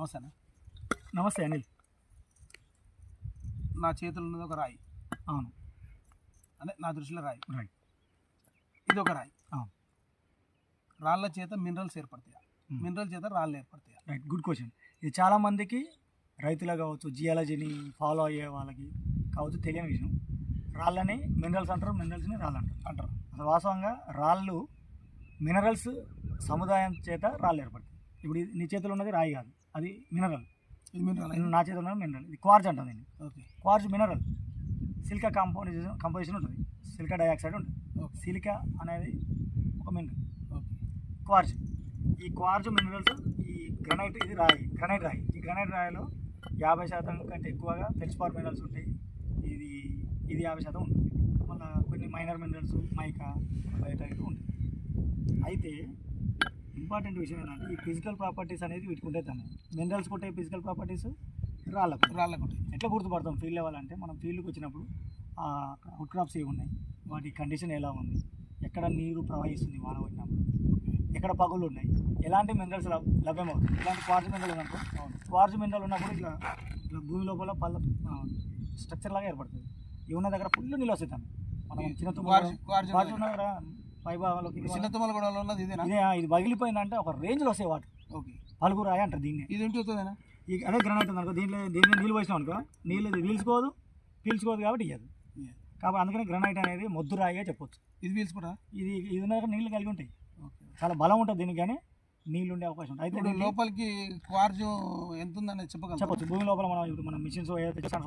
నమస్తేనా? నమస్తే అనిల్. నా చేతుల్లో ఉన్నది ఒక రాయి. అవును. అంటే నా దృష్టిలో రాయి. రైట్ ఇది ఒక రాయి. అవును. రాళ్ళ చేత మినరల్స్ ఏర్పడతాయి. మినరల్ చేత రాళ్ళు ఏర్పడతాయి? Right good question. ఇది చాలా మందికి రైతులు కావచ్చు జియాలజీని ఫాలో అయ్యే వాళ్ళకి కావచ్చు తెలియని విషయం. రాళ్ళని మినరల్స్ అంటారు మినరల్స్ని రాళ్ళు అంటారు. అంటారు. అసలు వాస్తవంగా రాళ్ళు మినరల్స్ సముదాయం చేత రాళ్ళు ఏర్పడతాయి. ఇప్పుడు నీ చేతిలో ఉన్నది రాయి కాదు. అది మినరల్ ఇది మినరల్ నా చేతిలో మినరల్ ఇది క్వార్జ్ అంటాం దీన్ని. Okay. Quartz mineral silica compound composition ఉంటుంది. సిలికా డైఆక్సైడ్ ఉంటుంది. ఓకే. సిలికా అనేది ఒక మినరల్ ఓకే. క్వార్జ్ ఈ క్వార్జ్ మినరల్స్ ఈ గ్రనైట్ ఇది రాయి గ్రనైట్ రాయి. ఈ గ్రనైట్ రాయిలో యాభై శాతం కంటే ఎక్కువగా ఫెల్స్పార్ మినరల్స్ ఉంటాయి. ఇది ఇది యాభై శాతం ఉంటుంది. మళ్ళీ కొన్ని మైనర్ మినరల్స్ మైకా బయట ఉంటాయి. అయితే ఇంపార్టెంట్ విషయం ఏంటంటే ఈ ఫిజికల్ ప్రాపర్టీస్ అనేది వీటికి ఉంటాయి తను. మినరల్స్ ఉంటాయి ఫిజికల్ ప్రాపర్టీస్ రాళ్ళకు రాళ్ళకు ఉంటాయి. ఎట్లా గుర్తుపడతాం? ఫీల్డ్ లెవెల్ అంటే మనం ఫీల్డ్కి వచ్చినప్పుడు అవుట్ క్రాప్స్ ఏవి ఉన్నాయి? వాటి కండిషన్ ఎలా ఉంది? ఎక్కడ నీరు ప్రవహిస్తుంది వాన పడినప్పుడు ఎక్కడ పగులు ఉన్నాయి? ఎలాంటి మినరల్స్ లభ్యమవుతాయి? ఇలాంటి క్వార్జ్ మినరల్ ఉన్నప్పుడు క్వార్జ్ మినరల్ ఉన్నప్పుడు ఇట్లా ఇట్లా భూమి లోపల పళ్ళ స్ట్రక్చర్ లాగా ఏర్పడుతుంది. ఇవి ఉన్న దగ్గర ఫుల్ వస్తాయి తను. మనం చిన్న క్వార్జ్ ఉన్న దగ్గర పై భాగంలోకి ఇప్పుడు చిన్న తుమ్మల కూడా ఉన్నది ఇదేనా? ఇదే ఇది పగిలిపోయిందంటే ఒక రేంజ్లో వస్తాయి వాటర్. ఓకే. పలుగు రాయి అంటారు దీన్ని. ఇది ఏంటి అవుతుందేనా ఈ అదే గ్రనైట్ ఉంది అనుకో దీంట్లో దీంట్లో నీళ్ళు పోసినాం అనుకో నీళ్ళు పీల్చుకోదు పీల్చుకోదు కాబట్టి ఇయ్యదు. కాబట్టి అందుకని గ్రనైట్ అనేది మొద్దు రాయిగా చెప్పొచ్చు. ఇది పీల్చుకుంటా ఇది ఇది నీళ్ళు కలిగి ఉంటాయి. ఓకే. చాలా బలం ఉంటుంది దీనికి కానీ నీళ్ళు ఉండే అవకాశం ఉంటుంది. అయితే లోపలికి క్వార్జ్ ఎంత ఉందనేది చెప్పగలరా? చెప్పొచ్చు. భూమి లోపల మనం ఇప్పుడు మనం మిషన్స్ మిషన్స్